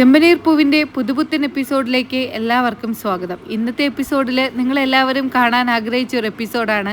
ചെമ്പനീർ പൂവിന്റെ പുതുപുത്തൻ എപ്പിസോഡിലേക്ക് എല്ലാവർക്കും സ്വാഗതം. ഇന്നത്തെ എപ്പിസോഡിൽ നിങ്ങളെല്ലാവരും കാണാൻ ആഗ്രഹിച്ച ഒരു എപ്പിസോഡാണ്.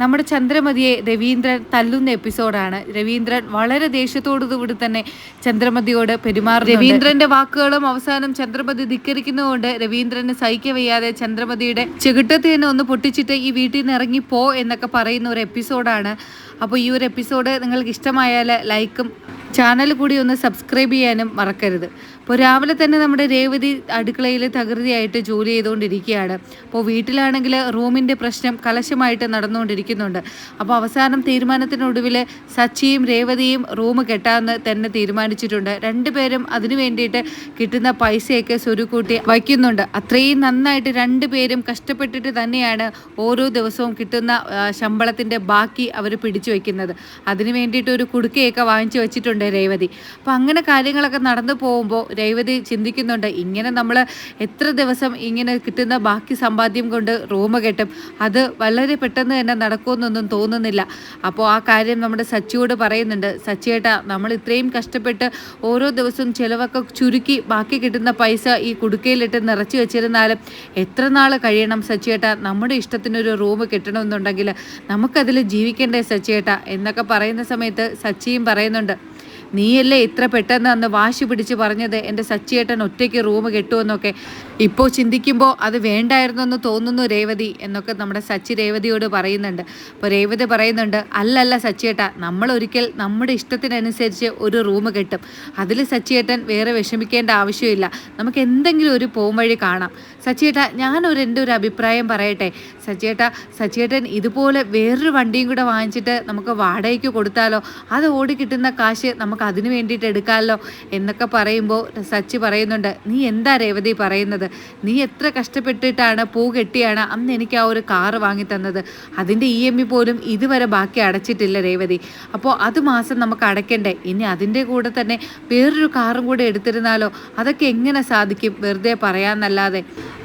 നമ്മുടെ ചന്ദ്രമതിയെ രവീന്ദ്രൻ തല്ലുന്ന എപ്പിസോഡാണ്. രവീന്ദ്രൻ വളരെ ദേഷ്യത്തോടുകൂടി തന്നെ ചന്ദ്രമതിയോട് പെരുമാറും രവീന്ദ്രന്റെ വാക്കുകളും അവസാനം ചന്ദ്രമതി ധിക്കരിക്കുന്നതുകൊണ്ട് രവീന്ദ്രന് സഹിക്ക വയ്യാതെ ചന്ദ്രമതിയുടെ ചെകിട്ടത്തിൽ തന്നെ ഒന്ന് പൊട്ടിച്ചിട്ട് ഈ വീട്ടിൽ നിന്ന് ഇറങ്ങി പോ എന്നൊക്കെ പറയുന്ന ഒരു എപ്പിസോഡാണ്. അപ്പോൾ ഈ ഒരു എപ്പിസോഡ് നിങ്ങൾക്ക് ഇഷ്ടമായാൽ ലൈക്കും ചാനൽ കൂടി ഒന്ന് സബ്സ്ക്രൈബ് ചെയ്യാനും മറക്കരുത്. അപ്പോൾ രാവിലെ തന്നെ നമ്മുടെ രേവതി അടുക്കളയിൽ തകൃതിയായിട്ട് ജോലി ചെയ്തുകൊണ്ടിരിക്കുകയാണ്. അപ്പോൾ വീട്ടിലാണെങ്കിൽ റൂമിന്റെ പ്രശ്നം കലശമായിട്ട് നടന്നുകൊണ്ടിരിക്കുന്നുണ്ട്. അപ്പോൾ അവസാനം തീരുമാനത്തിനൊടുവിൽ സച്ചിയും രേവതിയും റൂം കെട്ടാമെന്ന് തന്നെ തീരുമാനിച്ചിട്ടുണ്ട്. രണ്ടുപേരും അതിനു വേണ്ടിയിട്ട് കിട്ടുന്ന പൈസയൊക്കെ സ്വരുക്കൂട്ടി വയ്ക്കുന്നുണ്ട്. അത്രയും നന്നായിട്ട് രണ്ടുപേരും കഷ്ടപ്പെട്ടിട്ട് തന്നെയാണ് ഓരോ ദിവസവും കിട്ടുന്ന ശമ്പളത്തിന്റെ ബാക്കി അവർ പിടിച്ചു വയ്ക്കുന്നത് അതിനു വേണ്ടിയിട്ട് ഒരു കുടുക്കയൊക്കെ വാങ്ങിച്ചു വെച്ചിട്ടുണ്ട് രേവതി. അപ്പം അങ്ങനെ കാര്യങ്ങളൊക്കെ നടന്നു പോകുമ്പോൾ രേവതി ചിന്തിക്കുന്നുണ്ട് ഇങ്ങനെ നമ്മൾ എത്ര ദിവസം ഇങ്ങനെ കിട്ടുന്ന ബാക്കി സമ്പാദ്യം കൊണ്ട് റൂം കെട്ടും. അത് വളരെ പെട്ടെന്ന് തന്നെ നടക്കുമെന്നൊന്നും തോന്നുന്നില്ല. അപ്പോൾ ആ കാര്യം നമ്മുടെ സച്ചിയോട് പറയുന്നുണ്ട് സച്ചിയേട്ടാ നമ്മൾ ഇത്രയും കഷ്ടപ്പെട്ട് ഓരോ ദിവസവും ചിലവൊക്കെ ചുരുക്കി ബാക്കി കിട്ടുന്ന പൈസ ഈ കുടുക്കയിലിട്ട് നിറച്ചു വെച്ചിരുന്നാലും എത്ര നാൾ കഴിയണം സച്ചിയേട്ട? നമ്മുടെ ഇഷ്ടത്തിനൊരു റൂം കിട്ടണമെന്നുണ്ടെങ്കിൽ നമുക്കതിൽ ജീവിക്കേണ്ടേ സച്ചിയേട്ട എന്നൊക്കെ പറയുന്ന സമയത്ത് സച്ചിയും പറയുന്നുണ്ട് നീയല്ലേ ഇത്ര പെട്ടെന്ന് അന്ന് വാശി പിടിച്ച് പറഞ്ഞത്? എന്റെ സച്ചിയേട്ടൻ ഒറ്റയ്ക്ക് റൂം കെട്ടുമെന്നൊക്കെ ഇപ്പോൾ ചിന്തിക്കുമ്പോൾ അത് വേണ്ടായിരുന്നു എന്ന് തോന്നുന്നു രേവതി എന്നൊക്കെ നമ്മുടെ സച്ചി രേവതിയോട് പറയുന്നുണ്ട്. അപ്പോൾ രേവതി പറയുന്നുണ്ട് അല്ലല്ല സച്ചിയേട്ട നമ്മൾ ഒരിക്കൽ നമ്മുടെ ഇഷ്ടത്തിനനുസരിച്ച് ഒരു റൂം കെട്ടും. അതിൽ സച്ചിയേട്ടൻ വേറെ വിഷമിക്കേണ്ട ആവശ്യമില്ല. നമുക്ക് എന്തെങ്കിലും ഒരു പോംവഴി കാണാം. സച്ചിയേട്ട ഞാനൊരു എന്റെ ഒരു അഭിപ്രായം പറയട്ടെ. സച്ചിയേട്ട സച്ചിയേട്ടൻ ഇതുപോലെ വേറൊരു വണ്ടിയും കൂടെ വാങ്ങിച്ചിട്ട് നമുക്ക് വാടകയ്ക്ക് കൊടുത്താലോ? അത് ഓടി കിട്ടുന്ന കാശ് നമുക്ക് അതിന് വേണ്ടിയിട്ട് എടുക്കാമല്ലോ എന്നൊക്കെ പറയുമ്പോൾ സച്ചി പറയുന്നുണ്ട് നീ എന്താ രേവതി പറയുന്നത്? നീ എത്ര കഷ്ടപ്പെട്ടിട്ടാണ് പൂ കെട്ടിയാണ് അന്ന് എനിക്ക് ആ ഒരു കാറ് വാങ്ങി തന്നത്. അതിന്റെ ഇ എം ഇ പോലും ഇതുവരെ ബാക്കി അടച്ചിട്ടില്ല രേവതി. അപ്പോൾ അത് മാസം നമുക്ക് അടയ്ക്കണ്ടേ? ഇനി അതിന്റെ കൂടെ തന്നെ വേറൊരു കാറും കൂടെ എടുത്തിരുന്നാലോ? അതൊക്കെ എങ്ങനെ സാധിക്കും? വെറുതെ പറയാമെന്നല്ലാതെ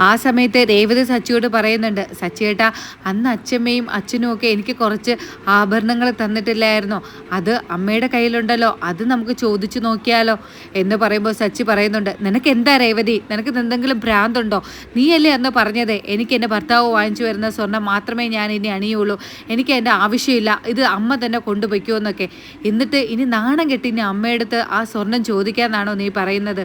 ആ സമയത്ത് രേവതി സച്ചിയോട് പറയുന്നുണ്ട് സച്ചിയേട്ടാ അന്ന് അച്ഛമ്മയും അച്ഛനും ഒക്കെ എനിക്ക് കുറച്ച് ആഭരണങ്ങൾ തന്നിട്ടില്ലായിരുന്നോ. അത് അമ്മയുടെ കയ്യിലുണ്ടല്ലോ അത് നമുക്ക് ചോദിച്ചു നോക്കിയാലോ എന്ന് പറയുമ്പോൾ സച്ചി പറയുന്നുണ്ട് നിനക്ക് എന്താ രേവതി? നിനക്ക് എന്തെങ്കിലും ഭ്രാന്തുണ്ടോ? നീയല്ലേ അന്ന് പറഞ്ഞത്? എനിക്ക് എന്റെ ഭർത്താവ് വാങ്ങിച്ചു വരുന്ന സ്വർണം മാത്രമേ ഞാൻ ഇനി അണിയുള്ളൂ. എനിക്ക് എന്റെ ആവശ്യമില്ല. ഇത് അമ്മ തന്നെ കൊണ്ടുപോയിക്കുമെന്നൊക്കെ എന്നിട്ട് ഇനി നാണം കെട്ടി ഇനി അമ്മയെടുത്ത് ആ സ്വർണം ചോദിക്കാന്നാണോ നീ പറയുന്നത്?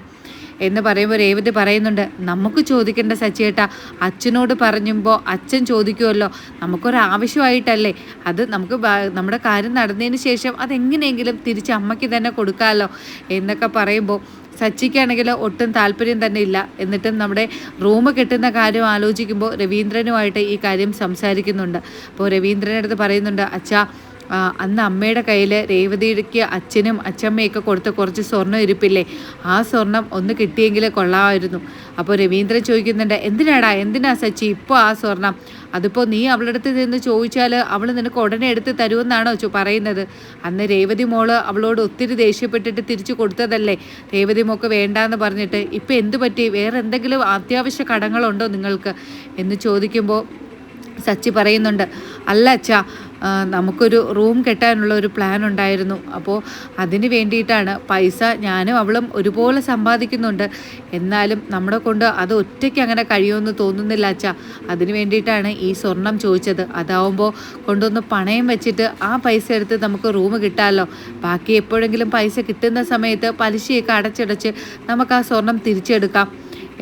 എന്ന് പറയുമ്പോൾ രേവതി പറയുന്നുണ്ട് നമുക്ക് ചോദിക്കേണ്ട സച്ചിയേട്ട അച്ഛനോട് പറഞ്ഞുമ്പോൾ അച്ഛൻ ചോദിക്കുമല്ലോ നമുക്കൊരാവശ്യമായിട്ടല്ലേ? അത് നമുക്ക് നമ്മുടെ കാര്യം നടന്നതിന് ശേഷം അതെങ്ങനെയെങ്കിലും തിരിച്ച് അമ്മയ്ക്ക് തന്നെ കൊടുക്കാമല്ലോ എന്നൊക്കെ പറയുമ്പോൾ സച്ചിക്കാണെങ്കിൽ ഒട്ടും താല്പര്യം തന്നെ ഇല്ല. എന്നിട്ടും നമ്മുടെ റൂം കിട്ടുന്ന കാര്യം ആലോചിക്കുമ്പോൾ രവീന്ദ്രനുമായിട്ട് ഈ കാര്യം സംസാരിക്കുന്നുണ്ട്. അപ്പോൾ രവീന്ദ്രനടുത്ത് പറയുന്നുണ്ട് അച്ഛാ അന്ന് അമ്മയുടെ കയ്യിൽ രേവതിക്ക് അച്ഛനും അച്ഛമ്മയൊക്കെ കൊടുത്ത കുറച്ച് സ്വർണം ഇരിപ്പില്ലേ? ആ സ്വർണം ഒന്ന് കിട്ടിയെങ്കിൽ കൊള്ളാമായിരുന്നു. അപ്പോൾ രവീന്ദ്രൻ ചോദിക്കുന്നുണ്ട് എന്തിനാടാ? എന്തിനാ സച്ചി ഇപ്പോൾ ആ സ്വർണം അതിപ്പോൾ നീ അവളുടെ അടുത്ത് നിന്ന് ചോദിച്ചാൽ അവൾ നിനക്ക് ഉടനെ എടുത്ത് തരുമെന്നാണോ പറയുന്നത്? അന്ന് രേവതി മോൾ അവളോട് ഒത്തിരി ദേഷ്യപ്പെട്ടിട്ട് തിരിച്ചു കൊടുത്തതല്ലേ? രേവതി മോക്ക് വേണ്ടാന്ന് പറഞ്ഞിട്ട് ഇപ്പം എന്തു പറ്റി? വേറെ എന്തെങ്കിലും അത്യാവശ്യ കടങ്ങളുണ്ടോ നിങ്ങൾക്ക്? എന്ന് ചോദിക്കുമ്പോൾ സച്ചി പറയുന്നുണ്ട് അല്ല അച്ഛാ നമുക്കൊരു റൂം കെട്ടാനുള്ള ഒരു പ്ലാൻ ഉണ്ടായിരുന്നു. അപ്പോൾ അതിന് വേണ്ടിയിട്ടാണ് പൈസ ഞാനും അവളും ഒരുപോലെ സമ്പാദിക്കുന്നുണ്ട്. എന്നാലും നമ്മളെ കൊണ്ട് അത് ഒറ്റയ്ക്ക് അങ്ങനെ കഴിയുമെന്ന് തോന്നുന്നില്ല അച്ഛാ. അതിന് വേണ്ടിയിട്ടാണ് ഈ സ്വർണം ചോദിച്ചത്. അതാവുമ്പോൾ കൊണ്ടൊന്ന് പണയം വെച്ചിട്ട് ആ പൈസ എടുത്ത് നമുക്ക് റൂം കിട്ടാമല്ലോ ബാക്കി എപ്പോഴെങ്കിലും പൈസ കിട്ടുന്ന സമയത്ത് പലിശയൊക്കെ അടച്ചടച്ച് നമുക്ക് ആ സ്വർണം തിരിച്ചെടുക്കാം.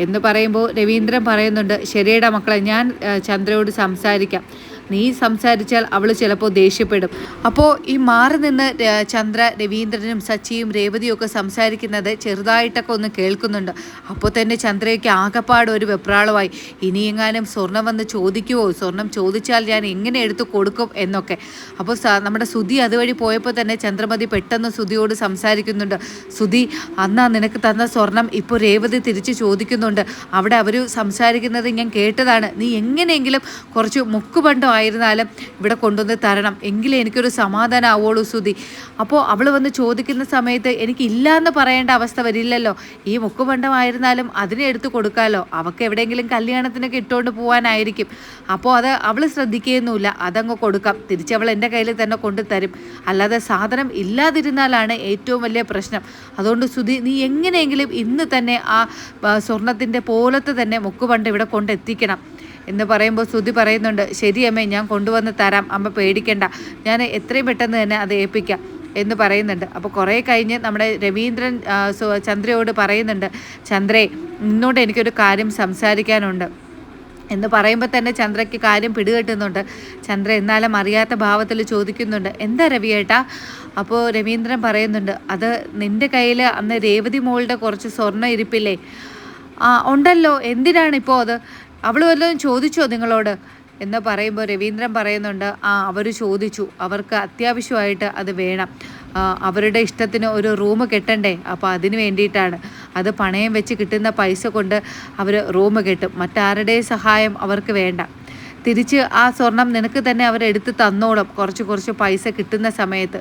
എന്ന് പറയുമ്പോൾ രവീന്ദ്രൻ പറയുന്നുണ്ട് ശരിയടാ മക്കളെ ഞാൻ ചന്ദ്രയോട് സംസാരിക്കാം. നീ സംസാരിച്ചാൽ അവൾ ചിലപ്പോൾ ദേഷ്യപ്പെടും. അപ്പോൾ ഈ മാറി നിന്ന് ചന്ദ്ര രവീന്ദ്രനും സച്ചിയും രേവതിയും ഒക്കെ സംസാരിക്കുന്നത് ചെറുതായിട്ടൊക്കെ ഒന്ന് കേൾക്കുന്നുണ്ട്. അപ്പോൾ തന്നെ ചന്ദ്രയ്ക്ക് ആകപ്പാട് ഒരു വെപ്രാളമായി. ഇനിയെങ്ങാനും സ്വർണം വന്ന് ചോദിക്കുമോ സ്വർണം ചോദിച്ചാൽ ഞാൻ എങ്ങനെ എടുത്തു കൊടുക്കും എന്നൊക്കെ. അപ്പോൾ നമ്മുടെ സുധി അതുവഴി പോയപ്പോൾ തന്നെ ചന്ദ്രമതി പെട്ടെന്ന് സുധിയോട് സംസാരിക്കുന്നുണ്ട്. സുധി അന്നാ നിനക്ക് തന്ന സ്വർണം ഇപ്പോൾ രേവതി തിരിച്ച് ചോദിക്കുന്നുണ്ട്. അവിടെ അവർ സംസാരിക്കുന്നത് ഞാൻ കേട്ടതാണ്. നീ എങ്ങനെയെങ്കിലും കുറച്ച് മുക്കുപണ്ടോ മുക്കുപണ്ടമായിരുന്നാലും ഇവിടെ കൊണ്ടുവന്ന് തരണം. എങ്കിലേ എനിക്കൊരു സമാധാനം ആവുള്ളൂ സുതി അപ്പോൾ അവൾ വന്ന് ചോദിക്കുന്ന സമയത്ത് എനിക്ക് എന്ന് പറയേണ്ട അവസ്ഥ വരില്ലല്ലോ. ഈ മുക്കുപണ്ടമായിരുന്നാലും അതിനെ എടുത്തു കൊടുക്കാമല്ലോ അവൾക്ക് എവിടെയെങ്കിലും കല്യാണത്തിനൊക്കെ ഇട്ടുകൊണ്ട് പോകാനായിരിക്കും അപ്പോൾ അത് അവൾ ശ്രദ്ധിക്കുകയൊന്നുമില്ല അതങ്ങ് കൊടുക്കാം. തിരിച്ചവൾ എന്റെ കയ്യിൽ തന്നെ കൊണ്ടുതരും അല്ലാതെ സാധനം ഇല്ലാതിരുന്നാലാണ് ഏറ്റവും വലിയ പ്രശ്നം. അതുകൊണ്ട് സുധി നീ എങ്ങനെയെങ്കിലും ഇന്ന് തന്നെ ആ സ്വർണത്തിന്റെ പോലത്തെ തന്നെ മുക്കുപണ്ട് ഇവിടെ കൊണ്ടെത്തിക്കണം എന്ന് പറയുമ്പോൾ സുധി പറയുന്നുണ്ട് ശരി അമ്മേ ഞാൻ കൊണ്ടുവന്ന് തരാം. അമ്മ പേടിക്കണ്ട. ഞാൻ എത്രയും പെട്ടെന്ന് തന്നെ അത് ഏൽപ്പിക്കാം. എന്ന് പറയുന്നുണ്ട്. അപ്പോൾ കുറേ കഴിഞ്ഞ് നമ്മുടെ രവീന്ദ്രൻ ചന്ദ്രയോട് പറയുന്നുണ്ട് ചന്ദ്രേ നിന്നോട് എനിക്കൊരു കാര്യം സംസാരിക്കാനുണ്ട്. എന്ന് പറയുമ്പോൾ തന്നെ ചന്ദ്രയ്ക്ക് കാര്യം പിടികെട്ടുന്നുണ്ട്. ചന്ദ്ര എന്നാലും അറിയാത്ത ഭാവത്തിൽ ചോദിക്കുന്നുണ്ട്. എന്താ രവിയേട്ടാ അപ്പോൾ രവീന്ദ്രൻ പറയുന്നുണ്ട് അത് നിന്റെ കയ്യിൽ അന്ന് രേവതി മോളുടെ കുറച്ച് സ്വർണം ഇരിപ്പില്ലേ? ആ ഉണ്ടല്ലോ. എന്തിനാണ് ഇപ്പോൾ അത്? അവൾ വല്ലതും ചോദിച്ചോ നിങ്ങളോട്? എന്ന് പറയുമ്പോൾ രവീന്ദ്രൻ പറയുന്നുണ്ട് ആ അവർ ചോദിച്ചു. അവർക്ക് അത്യാവശ്യമായിട്ട് അത് വേണം. അവരുടെ ഇഷ്ടത്തിന് ഒരു റൂം കെട്ടണ്ടേ? അപ്പോൾ അതിന് വേണ്ടിയിട്ടാണ്. അത് പണയം വെച്ച് കിട്ടുന്ന പൈസ കൊണ്ട് അവർ റൂം കെട്ടും. മറ്റാരുടെയും സഹായം അവർക്ക് വേണ്ട. തിരിച്ച് ആ സ്വർണം നിനക്ക് തന്നെ അവരെടുത്ത് തന്നോളും. കുറച്ച് കുറച്ച് പൈസ കിട്ടുന്ന സമയത്ത്.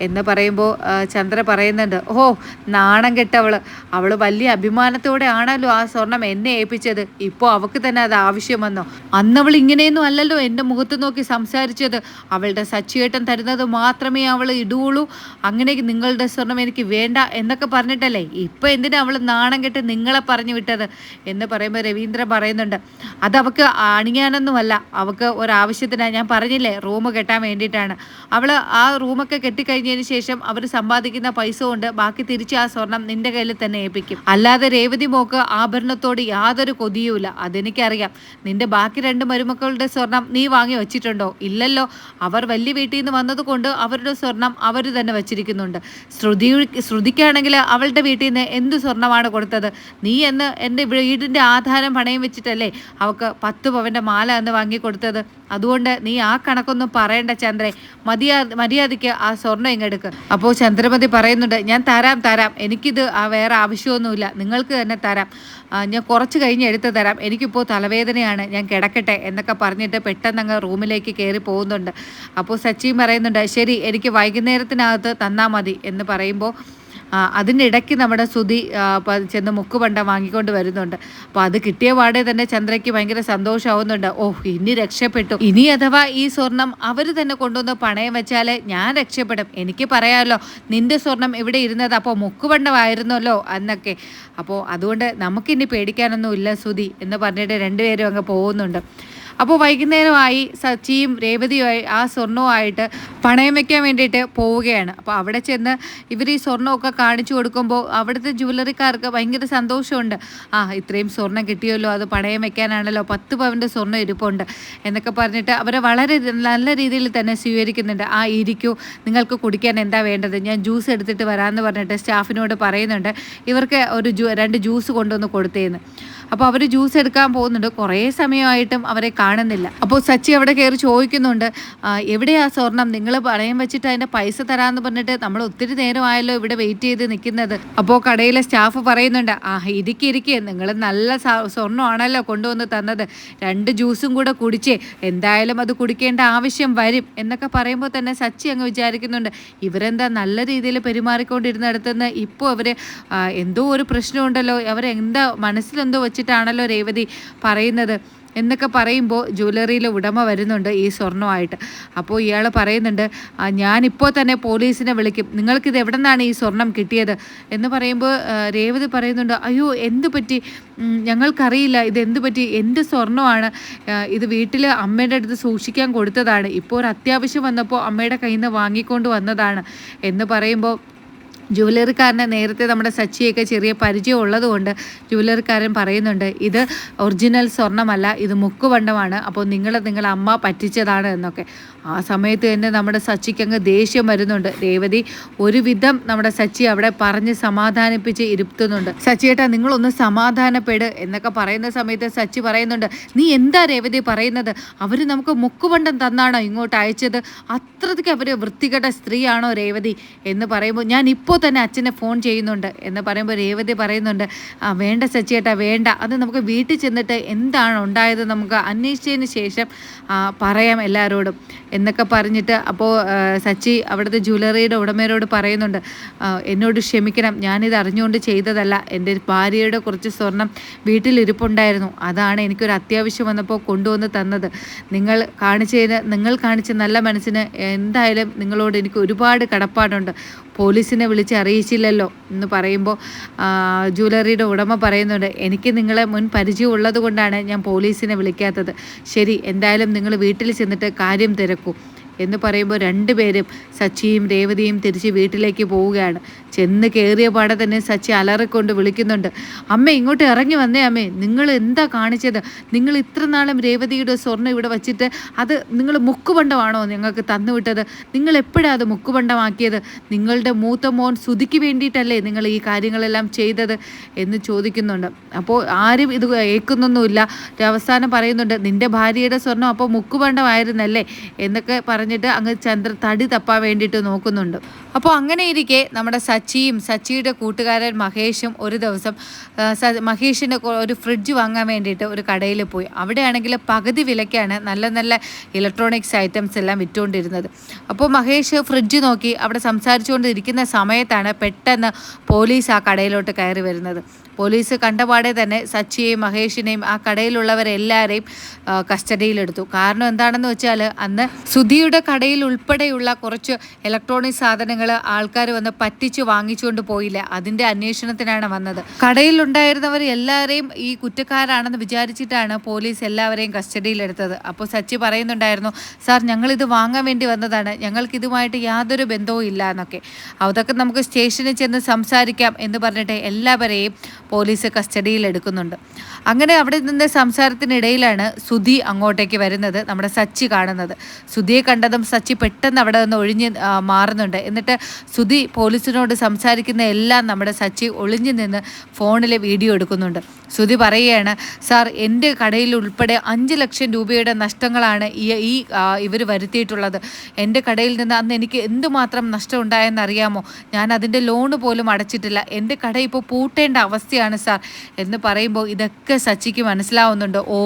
എന്ന് പറയുമ്പോൾ ചന്ദ്ര പറയുന്നുണ്ട് ഓ നാണം കെട്ടവൾ അവൾ വലിയ അഭിമാനത്തോടെ ആണല്ലോ ആ സ്വർണം എന്നെ ഏൽപ്പിച്ചത്. ഇപ്പോൾ അവൾക്ക് തന്നെ അത് ആവശ്യം വന്നോ? അന്നവൾ ഇങ്ങനെയൊന്നും അല്ലല്ലോ എന്റെ മുഖത്ത് നോക്കി സംസാരിച്ചത്. അവളുടെ സച്ചിയേട്ടൻ തരുന്നത് മാത്രമേ അവൾ ഇടുകയുള്ളൂ അങ്ങനെ നിങ്ങളുടെ സ്വർണം എനിക്ക് വേണ്ട എന്നൊക്കെ പറഞ്ഞിട്ടല്ലേ? ഇപ്പം എന്തിനാ അവൾ നാണം കെട്ട് നിങ്ങളെ പറഞ്ഞു വിട്ടത്? എന്ന് പറയുമ്പോൾ രവീന്ദ്രൻ പറയുന്നുണ്ട് അത് അവൾക്ക് അണിയാനൊന്നുമല്ല. അവൾക്ക് ഒരാവശ്യത്തിനാണ് ഞാൻ പറഞ്ഞില്ലേ? റൂം കെട്ടാൻ വേണ്ടിയിട്ടാണ്. അവൾ ആ റൂമൊക്കെ കെട്ടിക്കഴിഞ്ഞതിന് ശേഷം അവർ സമ്പാദിക്കുന്ന പൈസ കൊണ്ട് ബാക്കി തിരിച്ച് ആ സ്വർണം നിന്റെ കയ്യിൽ തന്നെ ഏൽപ്പിക്കും. അല്ലാതെ രേവതി മോക്ക് ആഭരണത്തോട് യാതൊരു കൊതിയുമില്ല. അതെനിക്കറിയാം. നിന്റെ ബാക്കി രണ്ട് മരുമക്കളുടെ സ്വർണം നീ വാങ്ങി വെച്ചിട്ടുണ്ടോ? ഇല്ലല്ലോ. അവർ വലിയ വീട്ടിൽ നിന്ന് വന്നതുകൊണ്ട് അവരുടെ സ്വർണം അവർ തന്നെ വച്ചിരിക്കുന്നുണ്ട്. ശ്രുതി ശ്രുതിക്കാണെങ്കിൽ അവളുടെ വീട്ടിൽ നിന്ന് എന്ത് സ്വർണമാണ് കൊടുത്തത്? നീ എന്ന് എന്റെ വീടിന്റെ ആധാരം പണയം വെച്ചിട്ടല്ലേ അവൾക്ക് പത്ത് പവന്റെ മാല എന്ന് വാങ്ങി കൊടുത്തത് അതുകൊണ്ട് നീ ആ കണക്കൊന്നും പറയണ്ട ചന്ദ്രേ. മതിയാ മര്യാദയ്ക്ക് ആ സ്വർണം ഇങ്ങെടുക്ക് അപ്പോൾ ചന്ദ്രമതി പറയുന്നുണ്ട് ഞാൻ തരാം തരാം. എനിക്കിത് ആ വേറെ ആവശ്യമൊന്നുമില്ല. നിങ്ങൾക്ക് തന്നെ തരാം. ഞാൻ കുറച്ച് കഴിഞ്ഞ് എടുത്ത് തരാം. എനിക്കിപ്പോൾ തലവേദനയാണ്. ഞാൻ കിടക്കട്ടെ എന്നൊക്കെ പറഞ്ഞിട്ട് പെട്ടെന്ന് അങ്ങ് റൂമിലേക്ക് കയറി പോകുന്നുണ്ട്. അപ്പോൾ സച്ചിൻ പറയുന്നുണ്ട് ശരി എനിക്ക് വൈകുന്നേരത്തിനകത്ത് തന്നാൽ മതി എന്ന് പറയുമ്പോൾ അതിനിടയ്ക്ക് നമ്മുടെ സുതി ചെന്ന് മുക്കുപണ്ടം വാങ്ങിക്കൊണ്ട് വരുന്നുണ്ട്. അപ്പോൾ അത് കിട്ടിയ പാടെ തന്നെ ചന്ദ്രയ്ക്ക് ഭയങ്കര സന്തോഷമാവുന്നുണ്ട് ഓ ഇനി രക്ഷപ്പെട്ടു. ഇനി അഥവാ ഈ സ്വർണം അവർ തന്നെ കൊണ്ടുവന്ന് പണയം വെച്ചാൽ ഞാൻ രക്ഷപ്പെടും. എനിക്ക് പറയാമല്ലോ നിന്റെ സ്വർണം ഇവിടെ ഇരുന്നത് അപ്പോൾ മുക്കുപണ്ടമായിരുന്നല്ലോ എന്നൊക്കെ. അപ്പോൾ അതുകൊണ്ട് നമുക്കിനി പേടിക്കാനൊന്നും ഇല്ല സുതി എന്ന് പറഞ്ഞിട്ട് രണ്ടുപേരും അങ്ങ് പോകുന്നുണ്ട്. അപ്പോൾ വൈകുന്നേരമായി സച്ചിയും രേവതിയുമായി ആ സ്വർണവുമായിട്ട് പണയം വയ്ക്കാൻ വേണ്ടിയിട്ട് പോവുകയാണ്. അപ്പോൾ അവിടെ ചെന്ന് ഇവർ ഈ സ്വർണമൊക്കെ കാണിച്ചു കൊടുക്കുമ്പോൾ അവിടുത്തെ ജുവലറിക്കാർക്ക് ഭയങ്കര സന്തോഷമുണ്ട്. ആ ഇത്രയും സ്വർണം കിട്ടിയല്ലോ അത് പണയം വയ്ക്കാനാണല്ലോ പത്ത് പവന്റെ സ്വർണം ഇരിപ്പുണ്ട് എന്നൊക്കെ പറഞ്ഞിട്ട് അവരെ വളരെ നല്ല രീതിയിൽ തന്നെ സ്വീകരിക്കുന്നുണ്ട്. ആ ഇരിക്കൂ നിങ്ങൾക്ക് കുടിക്കാൻ എന്താ വേണ്ടത്? ഞാൻ ജ്യൂസ് എടുത്തിട്ട് വരാമെന്ന് പറഞ്ഞിട്ട് സ്റ്റാഫിനോട് പറയുന്നുണ്ട്. ഇവർക്ക് ഒരു രണ്ട് ജ്യൂസ് കൊണ്ടുവന്ന് കൊടുത്തേന്ന്. അപ്പോൾ അവർ ജ്യൂസ് എടുക്കാൻ പോകുന്നുണ്ട്. കുറേ സമയമായിട്ടും അവരെ കാണുന്നില്ല. അപ്പോൾ സച്ചി അവിടെ കയറി ചോദിക്കുന്നുണ്ട് എവിടെയാ സ്വർണം? നിങ്ങൾ പണയം വെച്ചിട്ട് അതിന്റെ പൈസ തരാമെന്ന് പറഞ്ഞിട്ട് നമ്മൾ ഒത്തിരി നേരമായല്ലോ ഇവിടെ വെയിറ്റ് ചെയ്ത് നിൽക്കുന്നത്. അപ്പോൾ കടയിലെ സ്റ്റാഫ് പറയുന്നുണ്ട് ആ ഇരിക്കെ ഇരിക്കെ. നിങ്ങൾ നല്ല സ്വർണമാണല്ലോ കൊണ്ടുവന്ന് തന്നത്. രണ്ട് ജ്യൂസും കൂടെ കുടിച്ചേ. എന്തായാലും അത് കുടിക്കേണ്ട ആവശ്യം വരും. എന്നൊക്കെ പറയുമ്പോൾ തന്നെ സച്ചി അങ്ങ് വിചാരിക്കുന്നുണ്ട് ഇവരെന്താ നല്ല രീതിയിൽ പെരുമാറിക്കൊണ്ടിരുന്നിടത്തുനിന്ന് ഇപ്പോൾ അവർ എന്തോ ഒരു പ്രശ്നമുണ്ടല്ലോ. അവരെന്താ മനസ്സിലെന്തോ വെച്ചിട്ടാണല്ലോ രേവതി പറയുന്നത്. എന്നൊക്കെ പറയുമ്പോൾ ജ്വല്ലറിയിലെ ഉടമ വരുന്നുണ്ട് ഈ സ്വർണമായിട്ട് അപ്പോൾ ഇയാൾ പറയുന്നുണ്ട് "ആ, ഞാനിപ്പോൾ തന്നെ പോലീസിനെ വിളിക്കും. നിങ്ങൾക്കിത് എവിടെ നിന്നാണ് ഈ സ്വർണം കിട്ടിയത്? എന്ന് പറയുമ്പോൾ രേവതി പറയുന്നുണ്ട് അയ്യോ എന്ത് പറ്റി? ഞങ്ങൾക്കറിയില്ല. ഇത് എന്ത് പറ്റി? എന്റെ സ്വർണമാണ്? ഇത് വീട്ടിൽ അമ്മയുടെ അടുത്ത് സൂക്ഷിക്കാൻ കൊടുത്തതാണ്. ഇപ്പോൾ ഒരു അത്യാവശ്യം വന്നപ്പോൾ അമ്മയുടെ കയ്യിൽ നിന്ന് വാങ്ങിക്കൊണ്ട് വന്നതാണ്. എന്ന് പറയുമ്പോൾ ജുവലറിക്കാരനെ നേരത്തെ നമ്മുടെ സച്ചിയൊക്കെ ചെറിയ പരിചയം ഉള്ളതുകൊണ്ട് ജുവലറിക്കാരൻ പറയുന്നുണ്ട് ഇത് ഒറിജിനൽ സ്വർണമല്ല ഇത് മുക്കുവണ്ടമാണ് അപ്പോൾ നിങ്ങളെ നിങ്ങളുടെ അമ്മ പറ്റിച്ചതാണ് എന്നൊക്കെ. ആ സമയത്ത് തന്നെ നമ്മുടെ സച്ചിക്ക് അങ്ങ് ദേഷ്യം വരുന്നുണ്ട്. രേവതി ഒരുവിധം നമ്മുടെ സച്ചി അവിടെ പറഞ്ഞ് സമാധാനിപ്പിച്ച് ഇരുത്തുന്നുണ്ട്. സച്ചിയേട്ടാ നിങ്ങളൊന്ന് സമാധാനപ്പെട് എന്നൊക്കെ പറയുന്ന സമയത്ത് സച്ചി പറയുന്നുണ്ട് നീ എന്താ രേവതി പറയുന്നത്? അവർ നമുക്ക് മുക്കുവണ്ടം തന്നാണോ ഇങ്ങോട്ട് അയച്ചത്? അത്രയ്ക്ക് അവർ വൃത്തികെട്ട സ്ത്രീയാണോ രേവതി? എന്ന് പറയുമ്പോൾ ഞാൻ ഇപ്പോൾ അപ്പോൾ തന്നെ അച്ഛനെ ഫോൺ ചെയ്യുന്നുണ്ട് എന്ന് പറയുമ്പോൾ രേവതി പറയുന്നുണ്ട് ആ വേണ്ട സച്ചിയേട്ടാ വേണ്ട. അത് നമുക്ക് വീട്ടിൽ ചെന്നിട്ട് എന്താണ് ഉണ്ടായത് നമുക്ക് അന്വേഷിച്ചതിന് ശേഷം പറയാം എല്ലാവരോടും എന്നൊക്കെ പറഞ്ഞിട്ട് അപ്പോൾ സച്ചി അവിടുത്തെ ജ്വല്ലറിയുടെ ഉടമയോട് പറയുന്നുണ്ട് എന്നോട് ക്ഷമിക്കണം ഞാനിത് അറിഞ്ഞുകൊണ്ട് ചെയ്തതല്ല. എന്റെ ഭാര്യയുടെ കുറച്ച് സ്വർണം വീട്ടിലിരിപ്പുണ്ടായിരുന്നു. അതാണ് എനിക്കൊരു അത്യാവശ്യം വന്നപ്പോൾ കൊണ്ടുവന്ന് തന്നത്. നിങ്ങൾ കാണിച്ചതിന് നിങ്ങൾ കാണിച്ച നല്ല മനസ്സിന് എന്തായാലും നിങ്ങളോട് എനിക്ക് ഒരുപാട് കടപ്പാടുണ്ട്. പോലീസിനെ വിളിച്ച് അറിയിച്ചില്ലല്ലോ എന്ന് പറയുമ്പോൾ ജ്വല്ലറിയുടെ ഉടമ പറയുന്നുണ്ട് എനിക്ക് നിങ്ങളെ മുൻ പരിചയം ഉള്ളത് കൊണ്ടാണ് ഞാൻ പോലീസിനെ വിളിക്കാത്തത്. ശരി എന്തായാലും നിങ്ങൾ വീട്ടിൽ ചെന്നിട്ട് കാര്യം തിരക്കൂ. എന്ന് പറയുമ്പോൾ രണ്ടുപേരും സച്ചിയും രേവതിയും തിരിച്ച് വീട്ടിലേക്ക് പോവുകയാണ്. ചെന്ന് കയറിയ പാടെ തന്നെ സച്ചി അലറിക്കൊണ്ട് വിളിക്കുന്നുണ്ട്. അമ്മ ഇങ്ങോട്ട് ഇറങ്ങി വന്നേ അമ്മേ. നിങ്ങൾ എന്താ കാണിച്ചത്? നിങ്ങൾ ഇത്ര നാളും രേവതിയുടെ സ്വർണം ഇവിടെ വച്ചിട്ട് അത് നിങ്ങൾ മുക്കുപണ്ടമാണോ ഞങ്ങൾക്ക് തന്നുവിട്ടത് നിങ്ങൾ എപ്പോഴാണ് അത് മുക്കുപണ്ടമാക്കിയത്? നിങ്ങളുടെ മൂത്ത മോൻ സുതിക്ക് വേണ്ടിയിട്ടല്ലേ നിങ്ങൾ ഈ കാര്യങ്ങളെല്ലാം ചെയ്തത് എന്ന് ചോദിക്കുന്നുണ്ട്. അപ്പോൾ ആരും ഇത് ഏൽക്കുന്നൊന്നുമില്ല. അവസാനം പറയുന്നുണ്ട് നിന്റെ ഭാര്യയുടെ സ്വർണം അപ്പോൾ മുക്കുപണ്ടമായിരുന്നല്ലേ? എന്നൊക്കെ പറഞ്ഞിട്ട് അങ്ങ് ചന്ദ്ര തടി തപ്പാൻ വേണ്ടിയിട്ട് നോക്കുന്നുണ്ട്. അപ്പോൾ അങ്ങനെ ഇരിക്കെ നമ്മുടെ സച്ചിയും സച്ചിയുടെ കൂട്ടുകാരൻ മഹേഷും ഒരു ദിവസം കൊ- ഒരു ഫ്രിഡ്ജ് വാങ്ങാൻ വേണ്ടിയിട്ട് ഒരു കടയിൽ പോയി. അവിടെയാണെങ്കിൽ പകുതി വിലയ്ക്കാണ് നല്ല നല്ല ഇലക്ട്രോണിക്സ് ഐറ്റംസ് എല്ലാം വിറ്റുകൊണ്ടിരുന്നത് അപ്പോൾ മഹേഷ് ഫ്രിഡ്ജ് നോക്കി അവിടെ സംസാരിച്ചുകൊണ്ടിരിക്കുന്ന സമയത്താണ് പെട്ടെന്ന് പോലീസ് ആ കടയിലോട്ട് കയറി വരുന്നത്. പോലീസ് കണ്ടപാടെ തന്നെ സച്ചിയെയും മഹേഷിനെയും ആ കടയിലുള്ളവരെല്ലാവരെയും കസ്റ്റഡിയിലെടുത്തു. കാരണം എന്താണെന്ന് വെച്ചാൽ അന്ന് സുധിയുടെ കടയിൽ ഉൾപ്പെടെയുള്ള കുറച്ച് ഇലക്ട്രോണിക് സാധനങ്ങൾ ആൾക്കാർ വന്ന് പറ്റിച്ച് വാങ്ങിച്ചുകൊണ്ട് പോയില്ല. അതിന്റെ അന്വേഷണത്തിനാണ് വന്നത്. കടയിലുണ്ടായിരുന്നവർ എല്ലാവരെയും ഈ കുറ്റക്കാരാണെന്ന് വിചാരിച്ചിട്ടാണ് പോലീസ് എല്ലാവരെയും കസ്റ്റഡിയിലെടുത്തത്. അപ്പോൾ സച്ചി പറയുന്നുണ്ടായിരുന്നു സാർ ഞങ്ങളിത് വാങ്ങാൻ വേണ്ടി വന്നതാണ്. ഞങ്ങൾക്ക് ഇതുമായിട്ട് യാതൊരു ബന്ധവും ഇല്ല എന്നൊക്കെ അതൊക്കെ നമുക്ക് സ്റ്റേഷനിൽ ചെന്ന് സംസാരിക്കാം എന്ന് പറഞ്ഞിട്ട് എല്ലാവരെയും പോലീസ് കസ്റ്റഡിയിൽ എടുക്കുന്നുണ്ട്. അങ്ങനെ അവിടെ നിന്ന് സംസാരത്തിനിടയിലാണ് സുധി അങ്ങോട്ടേക്ക് വരുന്നത് നമ്മുടെ സച്ചി കാണുന്നത്. സുധിയെ കണ്ടതും സച്ചി പെട്ടെന്ന് അവിടെ നിന്ന് ഒഴിഞ്ഞ് മാറുന്നുണ്ട്. എന്നിട്ട് സുധി പോലീസിനോട് സംസാരിക്കുന്ന എല്ലാം നമ്മുടെ സച്ചി ഒളിഞ്ഞു നിന്ന് ഫോണിൽ വീഡിയോ എടുക്കുന്നുണ്ട്. സുധി പറയുകയാണ് സാർ എന്റെ കടയിൽ ഉൾപ്പെടെ അഞ്ച് ലക്ഷം രൂപയുടെ നഷ്ടങ്ങളാണ് ഈ ഈ ഇവർ വരുത്തിയിട്ടുള്ളത്. എന്റെ കടയിൽ നിന്ന് അന്ന് എനിക്ക് എന്തുമാത്രം നഷ്ടം ഉണ്ടായെന്ന് അറിയാമോ? ഞാൻ അതിന്റെ ലോണ് പോലും അടച്ചിട്ടില്ല. എന്റെ കട ഇപ്പോൾ പൂട്ടേണ്ട അവസ്ഥയാണ് സാർ. എന്ന് പറയുമ്പോൾ ഇതൊക്കെ സച്ചിക്ക് മനസ്സിലാവുന്നുണ്ട്. ഓ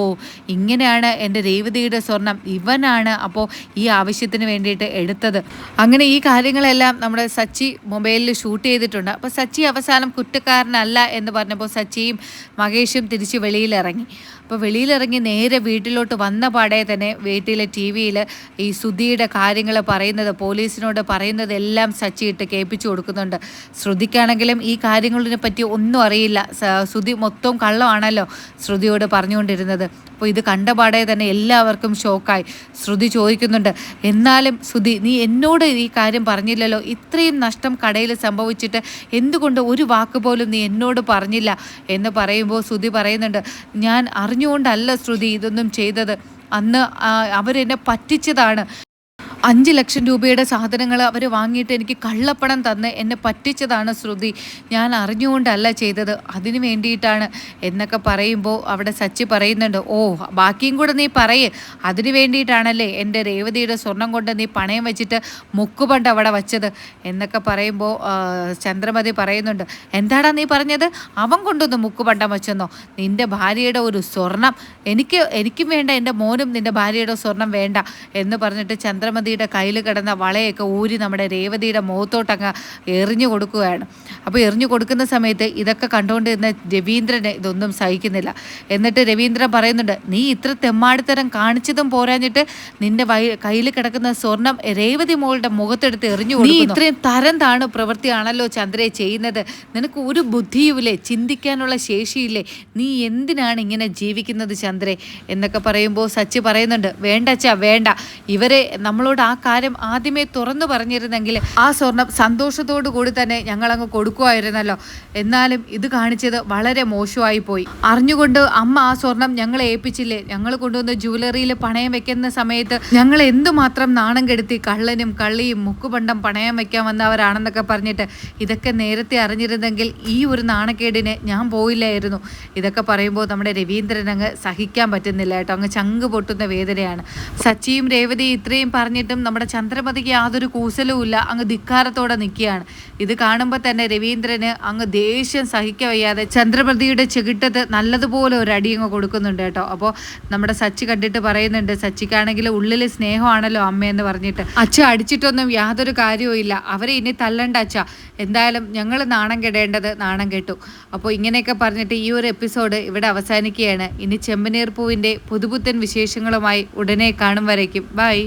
ഇങ്ങനെയാണ് എന്റെ രേവതിയുടെ സ്വർണം. ഇവനാണ് അപ്പോൾ ഈ ആവശ്യത്തിന് വേണ്ടിയിട്ട് എടുത്തത്. അങ്ങനെ ഈ കാര്യങ്ങളെല്ലാം നമ്മുടെ സച്ചി മൊബൈലിൽ ഷൂട്ട് ചെയ്തിട്ടുണ്ട്. അപ്പോൾ സച്ചി അവസാനം കുറ്റക്കാരനല്ല എന്ന് പറഞ്ഞപ്പോൾ സച്ചിയും മഹേഷും തിരിച്ച് വെളിയിലിറങ്ങി. അപ്പോൾ വെളിയിലിറങ്ങി നേരെ വീട്ടിലോട്ട് വന്ന പാടെ തന്നെ വീട്ടിലെ ടി വിയിൽ ഈ സുധിയുടെ കാര്യങ്ങൾ പറയുന്നത് പോലീസിനോട് പറയുന്നത് എല്ലാം സച്ചി ഇട്ട് കേൾപ്പിച്ചു കൊടുക്കുന്നുണ്ട്. ശ്രുതിക്കാണെങ്കിലും ഈ കാര്യങ്ങളിനെ പറ്റി ഒന്നും അറിയില്ല. ശ്രുതി മൊത്തം കള്ളമാണല്ലോ ശ്രുതിയോട് പറഞ്ഞുകൊണ്ടിരുന്നത്. അപ്പോൾ ഇത് കണ്ട പാടെ തന്നെ എല്ലാവർക്കും ഷോക്കായി. ശ്രുതി ചോദിക്കുന്നുണ്ട് എന്നാലും ശ്രുതി നീ എന്നോട് ഈ കാര്യം പറഞ്ഞില്ലല്ലോ? ഇത്രയും നഷ്ടം കടയിൽ സംഭവിച്ചിട്ട് എന്തുകൊണ്ട് ഒരു വാക്ക് പോലും നീ എന്നോട് പറഞ്ഞില്ല? എന്ന് പറയുമ്പോൾ ശ്രുതി പറയുന്നുണ്ട് ഞാൻ അറിഞ്ഞുകൊണ്ടല്ല ശ്രുതി ഇതൊന്നും ചെയ്തത്. അന്ന് അവരെന്നെ പറ്റിച്ചതാണ്. അഞ്ച് ലക്ഷം രൂപയുടെ സാധനങ്ങൾ അവർ വാങ്ങിയിട്ട് എനിക്ക് കള്ളപ്പണം തന്ന് എന്നെ പറ്റിച്ചതാണ് ശ്രുതി. ഞാൻ അറിഞ്ഞുകൊണ്ടല്ല ചെയ്തത്. അതിന് വേണ്ടിയിട്ടാണ് എന്നൊക്കെ പറയുമ്പോൾ അവിടെ സച്ചി പറയുന്നുണ്ട് ഓ ബാക്കിയും കൂടെ നീ പറയ്. അതിന് വേണ്ടിയിട്ടാണല്ലേ എന്റെ രേവതിയുടെ സ്വർണം കൊണ്ട് നീ പണയം വെച്ചിട്ട് മുക്കുപണ്ട് അവിടെ വച്ചത്. എന്നൊക്കെ പറയുമ്പോൾ ചന്ദ്രമതി പറയുന്നുണ്ട് എന്താടാ നീ പറഞ്ഞത്? അവൻ കൊണ്ടൊന്ന് മുക്കുപണ്ടം വെച്ചെന്നോ? നിന്റെ ഭാര്യയുടെ ഒരു സ്വർണം. എനിക്ക് എനിക്കും വേണ്ട എന്റെ മോനും നിന്റെ ഭാര്യയുടെ സ്വർണം വേണ്ട. എന്ന് പറഞ്ഞിട്ട് ചന്ദ്രമതിയുടെ കയ്യിൽ കിടന്ന വളയൊക്കെ ഊരി നമ്മുടെ രേവതിയുടെ മുഖത്തോട്ടങ്ങ് എറിഞ്ഞു കൊടുക്കുകയാണ്. അപ്പോൾ എറിഞ്ഞു കൊടുക്കുന്ന സമയത്ത് ഇതൊക്കെ കണ്ടുകൊണ്ടിരുന്ന രവീന്ദ്രനെ ഇതൊന്നും സഹിക്കുന്നില്ല. എന്നിട്ട് രവീന്ദ്രൻ പറയുന്നുണ്ട് നീ ഇത്ര തെമ്മാടിത്തരം കാണിച്ചതും പോരാഞ്ഞിട്ട് നിന്റെ വൈ കയ്യിൽ കിടക്കുന്ന സ്വർണം രേവതി മോളുടെ മുഖത്തെടുത്ത് എറിഞ്ഞു നീ ഇത്രയും തരം താണ് പ്രവൃത്തിയാണല്ലോ ചന്ദ്രയെ ചെയ്യുന്നത്. നിനക്ക് ഒരു ബുദ്ധിയുമില്ലേ? ചിന്തിക്കാനുള്ള ശേഷിയില്ലേ? നീ എന്തിനാണ് ഇങ്ങനെ ജീവിക്കുന്നത് ചന്ദ്രേ? എന്നൊക്കെ പറയുമ്പോൾ സച്ചി പറയുന്നുണ്ട് വേണ്ട അച്ഛാ വേണ്ട. ഇവരെ നമ്മളോട് ആ കാര്യം ആദ്യമേ തുറന്നു പറഞ്ഞിരുന്നെങ്കിൽ ആ സ്വർണം സന്തോഷത്തോടു കൂടി തന്നെ ഞങ്ങളങ്ങ് കൊടുക്കുമായിരുന്നല്ലോ. എന്നാലും ഇത് കാണിച്ചത് വളരെ മോശമായി പോയി. അറിഞ്ഞുകൊണ്ട് അമ്മ ആ സ്വർണം ഞങ്ങളെ ഏൽപ്പിച്ചില്ലേ? ഞങ്ങൾ കൊണ്ടുവന്ന് ജുവലറിയിൽ പണയം വെക്കുന്ന സമയത്ത് ഞങ്ങൾ എന്തുമാത്രം നാണം കെടുത്തി കള്ളനും കള്ളിയും മുക്കുപണ്ടം പണയം വെക്കാൻ വന്നവരാണെന്നൊക്കെ പറഞ്ഞിട്ട് ഇതൊക്കെ നേരത്തെ അറിഞ്ഞിരുന്നെങ്കിൽ ഈ ഒരു നാണക്കേടിന് ഞാൻ പോയില്ലായിരുന്നു. ഇതൊക്കെ പറയുമ്പോൾ നമ്മുടെ രവീന്ദ്രൻ അങ്ങ് സഹിക്കാൻ പറ്റുന്നില്ല കേട്ടോ. അങ്ങ് ചങ്ക് പൊട്ടുന്ന വേദനയാണ്. സച്ചിയും രേവതി ഇത്രയും പറഞ്ഞിട്ട് പറഞ്ഞിട്ടും നമ്മുടെ ചന്ദ്രമതിക്ക് യാതൊരു കൂസലുമില്ല അങ്ങ് ധിക്കാരത്തോടെ നിൽക്കുകയാണ്. ഇത് കാണുമ്പോൾ തന്നെ രവീന്ദ്രന് അങ്ങ് ദേഷ്യം സഹിക്കവയ്യാതെ ചന്ദ്രമതിയുടെ ചെകിട്ടത്ത് നല്ലതുപോലെ ഒരു അടി അങ്ങ് കൊടുക്കുന്നുണ്ട് കേട്ടോ. അപ്പോൾ നമ്മുടെ സച്ചി കണ്ടിട്ട് പറയുന്നുണ്ട് സച്ചിക്കാണെങ്കിൽ ഉള്ളിൽ സ്നേഹമാണല്ലോ അമ്മയെന്ന് പറഞ്ഞിട്ട്. അച്ഛ അടിച്ചിട്ടൊന്നും യാതൊരു കാര്യവും ഇല്ല. അവരെ ഇനി തല്ലണ്ട അച്ഛ. എന്തായാലും ഞങ്ങൾ നാണം കെടേണ്ടത് നാണം കെട്ടു. അപ്പോൾ ഇങ്ങനെയൊക്കെ പറഞ്ഞിട്ട് ഈ ഒരു എപ്പിസോഡ് ഇവിടെ അവസാനിക്കുകയാണ്. ഇനി ചെമ്പനീർ പൂവിന്റെ പുതുപുത്തൻ വിശേഷങ്ങളുമായി ഉടനെ കാണും വരയ്ക്കും ബൈ.